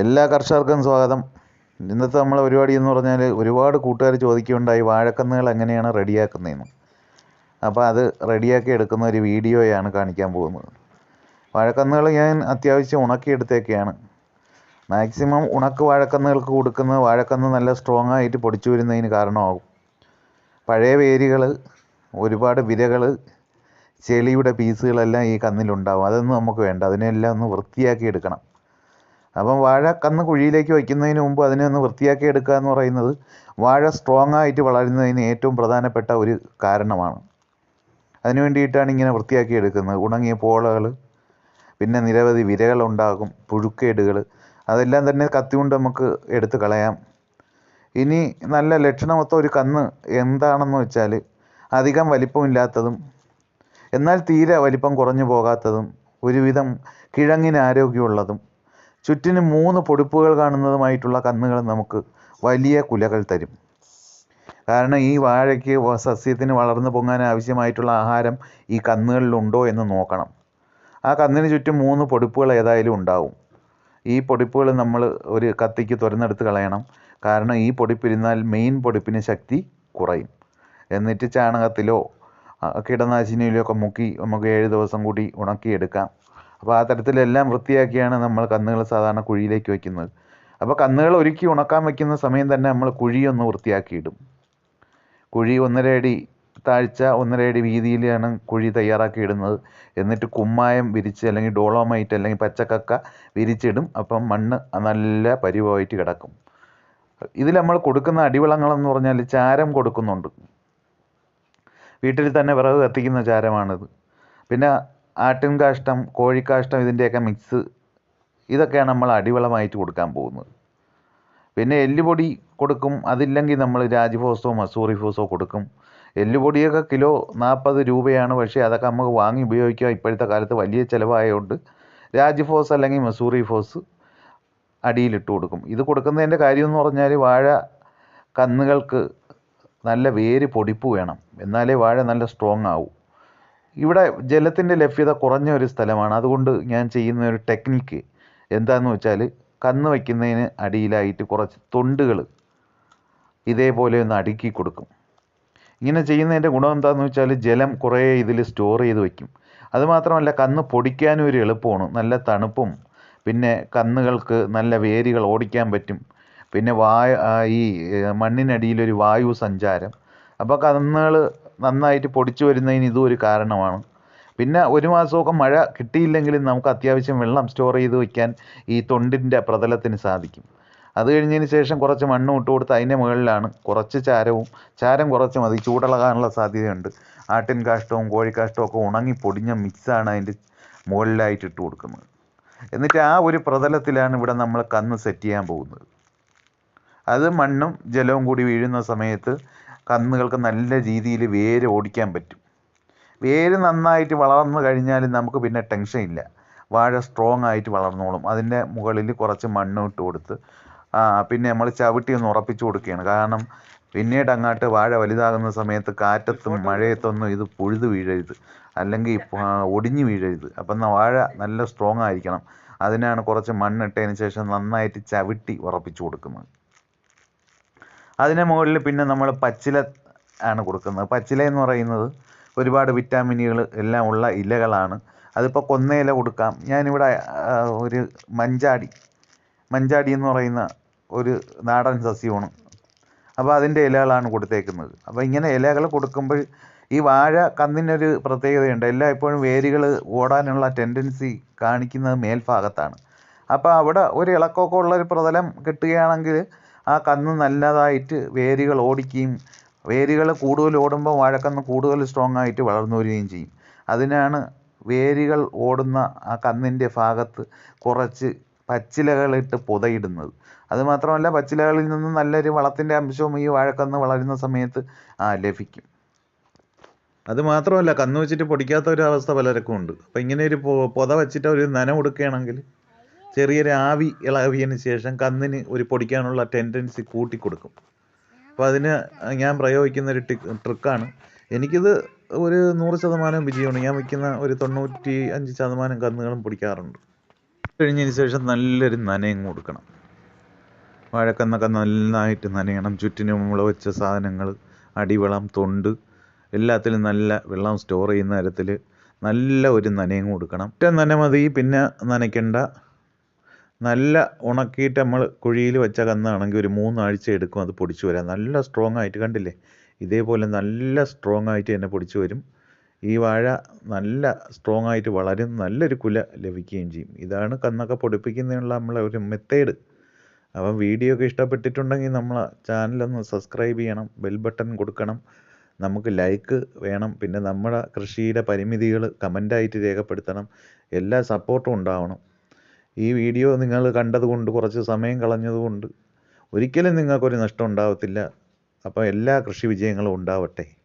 എല്ലാ കർഷകർക്കും സ്വാഗതം. ഇന്നത്തെ നമ്മളെ പരിപാടി എന്ന് പറഞ്ഞാൽ ഒരുപാട് കൂട്ടുകാർ ചോദിക്കുകയുണ്ടായി വാഴക്കന്നുകൾ എങ്ങനെയാണ് റെഡിയാക്കുന്നതെന്ന്? അപ്പോൾ അത് റെഡിയാക്കി എടുക്കുന്ന ഒരു വീഡിയോയാണ് കാണിക്കാൻ പോകുന്നത്. വാഴക്കന്നുകൾ ഞാൻ അത്യാവശ്യം ഉണക്കിയെടുത്തേക്കെയാണ് മാക്സിമം ഉണക്ക് വാഴക്കന്നുകൾക്ക് കൊടുക്കുന്നത് വാഴക്കന്ന് നല്ല സ്ട്രോങ് ആയിട്ട് പൊടിച്ചു വരുന്നതിന് കാരണമാകും. പഴയ വേരുകൾ ഒരുപാട് വിരകൾ ചെളിയുടെ പീസുകളെല്ലാം ഈ കന്നിലുണ്ടാവും. അതൊന്നും നമുക്ക് വേണ്ട. അതിനെല്ലാം ഒന്ന് വൃത്തിയാക്കി എടുക്കണം. അപ്പം വാഴ കന്ന് കുഴിയിലേക്ക് വയ്ക്കുന്നതിന് മുമ്പ് അതിനെ ഒന്ന് വൃത്തിയാക്കി എടുക്കുക എന്ന് പറയുന്നത് വാഴ സ്ട്രോങ് ആയിട്ട് വളരുന്നതിന് ഏറ്റവും പ്രധാനപ്പെട്ട ഒരു കാരണമാണ്. അതിനു വേണ്ടിയിട്ടാണ് ഇങ്ങനെ വൃത്തിയാക്കി എടുക്കുന്നത്. ഉണങ്ങിയ പോളകൾ പിന്നെ നിരവധി വിരകളുണ്ടാകും പുഴുക്കേടുകൾ അതെല്ലാം തന്നെ കത്തി കൊണ്ട് നമുക്ക് എടുത്ത് കളയാം. ഇനി നല്ല ലക്ഷണമൊത്ത ഒരു കന്ന് എന്താണെന്ന് വെച്ചാൽ അധികം വലിപ്പമില്ലാത്തതും എന്നാൽ തീരെ വലിപ്പം കുറഞ്ഞു പോകാത്തതും ഒരുവിധം കിഴങ്ങിന് ആരോഗ്യമുള്ളതും ചുറ്റിനും മൂന്ന് പൊടിപ്പുകൾ കാണുന്നതുമായിട്ടുള്ള കന്നുകൾ നമുക്ക് വലിയ കുലകൾ തരും. കാരണം ഈ വാഴയ്ക്ക് സസ്യത്തിന് വളർന്നു പൊങ്ങാൻ ആവശ്യമായിട്ടുള്ള ആഹാരം ഈ കന്നുകളിലുണ്ടോ എന്ന് നോക്കണം. ആ കന്നിന് ചുറ്റും മൂന്ന് പൊടിപ്പുകൾ ഏതായാലും ഉണ്ടാവും. ഈ പൊടിപ്പുകൾ നമ്മൾ ഒരു കത്തിക്ക് തുരന്നെടുത്ത് കളയണം. കാരണം ഈ പൊടിപ്പിരുന്നാൽ മെയിൻ പൊടിപ്പിന് ശക്തി കുറയും. എന്നിട്ട് ചാണകത്തിലോ കീടനാശിനിയിലോ ഒക്കെ മുക്കി നമുക്ക് ഏഴ് ദിവസം കൂടി ഉണക്കിയെടുക്കാം. അപ്പോൾ ആ തരത്തിലെല്ലാം വൃത്തിയാക്കിയാണ് നമ്മൾ കന്നുകൾ സാധാരണ കുഴിയിലേക്ക് വയ്ക്കുന്നത് അപ്പോൾ കന്നുകൾ ഒരുക്കി ഉണക്കാൻ വയ്ക്കുന്ന സമയം തന്നെ നമ്മൾ കുഴിയൊന്ന് വൃത്തിയാക്കിയിടും. കുഴി ഒന്നര അടി താഴ്ച ഒന്നര അടി വീതിയിലാണ് കുഴി തയ്യാറാക്കി ഇടുന്നത് എന്നിട്ട് കുമ്മായം വിരിച്ച് അല്ലെങ്കിൽ ഡോളോമൈറ്റ് അല്ലെങ്കിൽ പച്ചക്കക്ക വിരിച്ചിടും. അപ്പം മണ്ണ് നല്ല പരിവമായിട്ട് കിടക്കും. ഇതിൽ നമ്മൾ കൊടുക്കുന്ന അടിവളങ്ങളെന്ന് പറഞ്ഞാൽ ചാരം കൊടുക്കുന്നുണ്ട്. വീട്ടിൽ തന്നെ വിറക് കത്തിക്കുന്ന ചാരമാണിത്. പിന്നെ ആട്ടിൻ കാഷ്ടം കോഴിക്കാഷ്ടം ഇതിന്റെയൊക്കെ മിക്സ് ഇതൊക്കെയാണ് നമ്മൾ അടിവളമായിട്ട് കൊടുക്കാൻ പോകുന്നത്. പിന്നെ എല്ലുപൊടി കൊടുക്കും. അതില്ലെങ്കിൽ നമ്മൾ രാജ്ഫോസോ മസൂറി ഫോസോ കൊടുക്കും. എല്ലുപൊടിയൊക്കെ കിലോ നാൽപ്പത് രൂപയാണ്. പക്ഷേ അതൊക്കെ നമുക്ക് വാങ്ങി ഉപയോഗിക്കുക ഇപ്പോഴത്തെ കാലത്ത് വലിയ ചിലവായതുകൊണ്ട് രാജ്ഫോസ് അല്ലെങ്കിൽ മസൂറി ഫോസ് അടിയിലിട്ട് കൊടുക്കും. ഇത് കൊടുക്കുന്നതിന്റെ കാര്യം എന്ന് പറഞ്ഞാൽ വാഴ കന്നുകൾക്ക് നല്ല വേര് പൊടിപ്പ് വേണം. എന്നാലേ വാഴ നല്ല സ്ട്രോങ് ആവൂ. ഇവിടെ ജലത്തിന്റെ ലഭ്യത കുറഞ്ഞ ഒരു സ്ഥലമാണ്. അതുകൊണ്ട് ഞാൻ ചെയ്യുന്ന ഒരു ടെക്നിക്ക് എന്താന്ന് വെച്ചാൽ കന്ന് വയ്ക്കുന്നതിന് അടിയിലായിട്ട് കുറച്ച് തൊണ്ടുകൾ ഇതേപോലെ ഒന്ന് അടുക്കി കൊടുക്കും. ഇങ്ങനെ ചെയ്യുന്നതിന്റെ ഗുണം എന്താണെന്ന് വെച്ചാൽ ജലം കുറേ ഇതിൽ സ്റ്റോർ ചെയ്ത് വയ്ക്കും. അതുമാത്രമല്ല കന്ന് പൊടിക്കാനും ഒരു എളുപ്പമാണ്. നല്ല തണുപ്പും പിന്നെ കന്നുകൾക്ക് നല്ല വേരുകൾ ഓടിക്കാൻ പറ്റും. പിന്നെ വായ ഈ മണ്ണിനടിയിലൊരു വായു സഞ്ചാരം. അപ്പോൾ കന്നുകൾ നന്നായിട്ട് പൊടിച്ചു വരുന്നതിന് ഇതും ഒരു കാരണമാണ്. പിന്നെ ഒരു മാസമൊക്കെ മഴ കിട്ടിയില്ലെങ്കിലും നമുക്ക് അത്യാവശ്യം വെള്ളം സ്റ്റോർ ചെയ്ത് വയ്ക്കാൻ ഈ തൊണ്ടിന്റെ പ്രതലത്തിന് സാധിക്കും. അത് കഴിഞ്ഞതിന് ശേഷം കുറച്ച് മണ്ണും ഇട്ട് കൊടുത്ത് അതിന്റെ മുകളിലാണ് കുറച്ച് ചാരവും ചാരം കുറച്ച് മതി ചൂടിളകാനുള്ള സാധ്യതയുണ്ട്. ആട്ടിൻ കാഷ്ടവും കോഴിക്കാഷ്ടവും ഒക്കെ ഉണങ്ങി പൊടിഞ്ഞ മിക്സാണ് അതിന്റെ മുകളിലായിട്ട് ഇട്ട് കൊടുക്കുന്നത്. എന്നിട്ട് ആ ഒരു പ്രതലത്തിലാണ് ഇവിടെ നമ്മൾ കന്ന് സെറ്റ് ചെയ്യാൻ പോകുന്നത്. അത് മണ്ണും ജലവും കൂടി വീഴുന്ന സമയത്ത് കന്നുകൾക്ക് നല്ല രീതിയിൽ വേര് ഓടിക്കാൻ പറ്റും. വേര് നന്നായിട്ട് വളർന്നു കഴിഞ്ഞാൽ നമുക്ക് പിന്നെ ടെൻഷൻ ഇല്ല. വാഴ സ്ട്രോങ് ആയിട്ട് വളർന്നോളും. അതിന്റെ മുകളിൽ കുറച്ച് മണ്ണ് ഇട്ട് കൊടുത്ത് ആ പിന്നെ നമ്മൾ ചവിട്ടി ഒന്ന് ഉറപ്പിച്ചു കൊടുക്കുകയാണ്. കാരണം പിന്നീട് അങ്ങോട്ട് വാഴ വലുതാകുന്ന സമയത്ത് കാറ്റത്തും മഴയത്തൊന്നും ഇത് പുഴുതു വീഴരുത്. അല്ലെങ്കിൽ ഒടിഞ്ഞു വീഴരുത്. അപ്പം വാഴ നല്ല സ്ട്രോങ് ആയിരിക്കണം. അതിനാണ് കുറച്ച് മണ്ണിട്ടതിന് ശേഷം നന്നായിട്ട് ചവിട്ടി ഉറപ്പിച്ചു കൊടുക്കുന്നത്. അതിന് മുകളിൽ പിന്നെ നമ്മൾ പച്ചില ആണ് കൊടുക്കുന്നത്. പച്ചില എന്ന് പറയുന്നത് ഒരുപാട് വിറ്റാമിനുകൾ എല്ലാം ഉള്ള ഇലകളാണ്. അതിപ്പോൾ കൊന്നയില കൊടുക്കാം. ഞാനിവിടെ ഒരു മഞ്ചാടി മഞ്ചാടി എന്ന് പറയുന്ന ഒരു നാടൻ സസ്യമാണ്. അപ്പോൾ അതിന്റെ ഇലകളാണ് കൊടുത്തേക്കുന്നത്. അപ്പോൾ ഇങ്ങനെ ഇലകൾ കൊടുക്കുമ്പോൾ ഈ വാഴ കന്നിനൊരു പ്രത്യേകതയുണ്ട്. എല്ലാ ഇപ്പോഴും വേരുകൾ ഓടാനുള്ള ടെൻഡൻസി കാണിക്കുന്നത് മേൽഭാഗത്താണ്. അപ്പോൾ അവിടെ ഒരു ഇളക്കമൊക്കെ ഉള്ള ഒരു പ്രതലം കിട്ടുകയാണെങ്കിൽ ആ കന്ന് നല്ലതായിട്ട് വേരുകൾ ഓടിക്കുകയും വേരുകൾ കൂടുതൽ ഓടുമ്പോൾ വാഴക്കന്ന് കൂടുതൽ സ്ട്രോങ് ആയിട്ട് വളർന്നു വരികയും ചെയ്യും. അതിനാണ് വേരുകൾ ഓടുന്ന ആ കന്നിന്റെ ഭാഗത്ത് കുറച്ച് പച്ചിലകളിട്ട് പുതയിടുന്നത്. അതുമാത്രമല്ല പച്ചിലകളിൽ നിന്ന് നല്ലൊരു വളത്തിന്റെ അംശവും ഈ വാഴക്കന്ന് വളരുന്ന സമയത്ത് ആ ലഭിക്കും. അതുമാത്രമല്ല കന്ന് വെച്ചിട്ട് പൊടിക്കാത്ത ഒരു അവസ്ഥ പലർക്കും ഉണ്ട്. അപ്പം ഇങ്ങനെ ഒരു പൊത വെച്ചിട്ട് ഒരു നന കൊടുക്കുകയാണെങ്കിൽ ചെറിയൊരു ആവി ഇളവിയതിന് ശേഷം കന്നിന് ഒരു പൊടിക്കാനുള്ള ടെൻഡൻസി കൂട്ടിക്കൊടുക്കും. അപ്പോൾ അതിന് ഞാൻ പ്രയോഗിക്കുന്ന ഒരു ടിക് ട്രിക്കാണ് എനിക്കിത് ഒരു നൂറ് ശതമാനം വിജയമാണ്. ഞാൻ വയ്ക്കുന്ന ഒരു തൊണ്ണൂറ്റി അഞ്ച് ശതമാനം കന്നുകളും പിടിക്കാറുണ്ട്. കഴിഞ്ഞതിന് ശേഷം നല്ലൊരു നനയും കൊടുക്കണം. വാഴക്കന്നൊക്കെ നന്നായിട്ട് നനയണം. ചുറ്റിനും നമ്മൾ വെച്ച സാധനങ്ങൾ അടിവളം തൊണ്ട് എല്ലാത്തിലും നല്ല വെള്ളം സ്റ്റോർ ചെയ്യുന്ന തരത്തിൽ നല്ല ഒരു നനയും കൊടുക്കണം. ഒറ്റ നന മതി പിന്നെ നനയ്ക്കണ്ട. നല്ല ഉണക്കിയിട്ട് നമ്മൾ കുഴിയിൽ വെച്ച കന്നാണെങ്കിൽ ഒരു മൂന്നാഴ്ച എടുക്കും അത് പൊടിച്ചു വരാൻ. നല്ല സ്ട്രോങ് ആയിട്ട് കണ്ടില്ലേ? ഇതേപോലെ നല്ല സ്ട്രോങ് ആയിട്ട് തന്നെ പൊടിച്ചു വരും. ഈ വാഴ നല്ല സ്ട്രോങ് ആയിട്ട് വളരും നല്ലൊരു കുല ലഭിക്കുകയും ചെയ്യും. ഇതാണ് കന്നൊക്കെ പൊടിപ്പിക്കുന്നതിനുള്ള നമ്മളെ ഒരു മെത്തേഡ്. അപ്പം വീഡിയോ ഒക്കെ ഇഷ്ടപ്പെട്ടിട്ടുണ്ടെങ്കിൽ നമ്മളെ ചാനലൊന്ന് സബ്സ്ക്രൈബ് ചെയ്യണം ബെൽ ബട്ടൺ കൊടുക്കണം. നമുക്ക് ലൈക്ക് വേണം. പിന്നെ നമ്മുടെ കൃഷിയുടെ പരിമിതികൾ കമന്റായിട്ട് രേഖപ്പെടുത്തണം. എല്ലാ സപ്പോർട്ടും ഉണ്ടാവണം. ഈ വീഡിയോ നിങ്ങൾ കണ്ടതുകൊണ്ട് കുറച്ച് സമയം കളഞ്ഞതുകൊണ്ട് ഒരിക്കലും നിങ്ങൾക്കൊരു നഷ്ടം ഉണ്ടാവത്തില്ല. അപ്പോൾ എല്ലാ കൃഷി വിജയങ്ങളും ഉണ്ടാവട്ടെ.